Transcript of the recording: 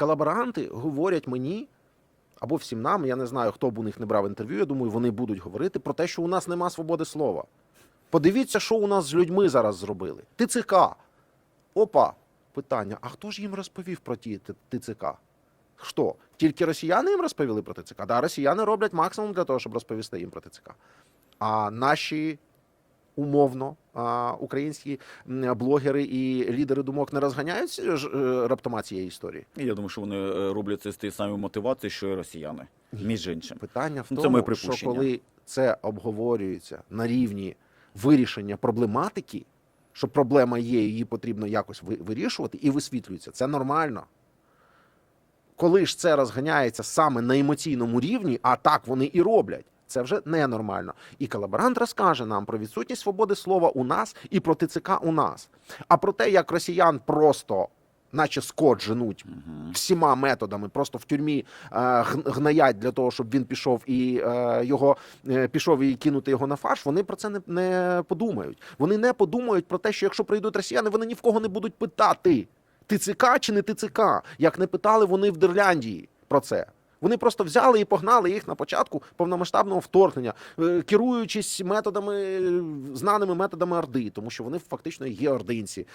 колаборанти говорять мені або всім нам, я не знаю, хто б у них не брав інтерв'ю. Я думаю, вони будуть говорити про те, що у нас нема свободи слова. Подивіться, що у нас з людьми зараз зробили. ТЦК. Опа, питання: а хто ж їм розповів про ті ТЦК? Хто? Тільки росіяни їм розповіли про ТЦК? Да, росіяни роблять максимум для того, щоб розповісти їм про ТЦК. А наші умовно а, українські блогери і лідери думок не розганяють ж, е, раптома цієї історії. Я думаю, що вони е, роблять це з тієї самої мотивації, що і росіяни. Між іншим. Питання в Ну, це тому, моє що коли це обговорюється на рівні вирішення проблематики, що проблема є, її потрібно якось вирішувати, і висвітлюється, це нормально. Коли ж це розганяється саме на емоційному рівні, а так вони і роблять. Це вже ненормально. І колаборант розкаже нам про відсутність свободи слова у нас і про ТЦК у нас. А про те, як росіян просто, наче скот женуть всіма методами, просто в тюрмі е, гнаять для того, щоб він пішов і е, його е, пішов і кинути його на фарш. Вони про це не, не подумають. Вони не подумають про те, що якщо прийдуть росіяни, вони ні в кого не будуть питати. ТЦК чи не ТЦК, як не питали вони в Дерляндії про це. Вони просто взяли і погнали їх на початку повномасштабного вторгнення, е, керуючись методами, е, знаними методами Орди, тому що вони фактично є ординці.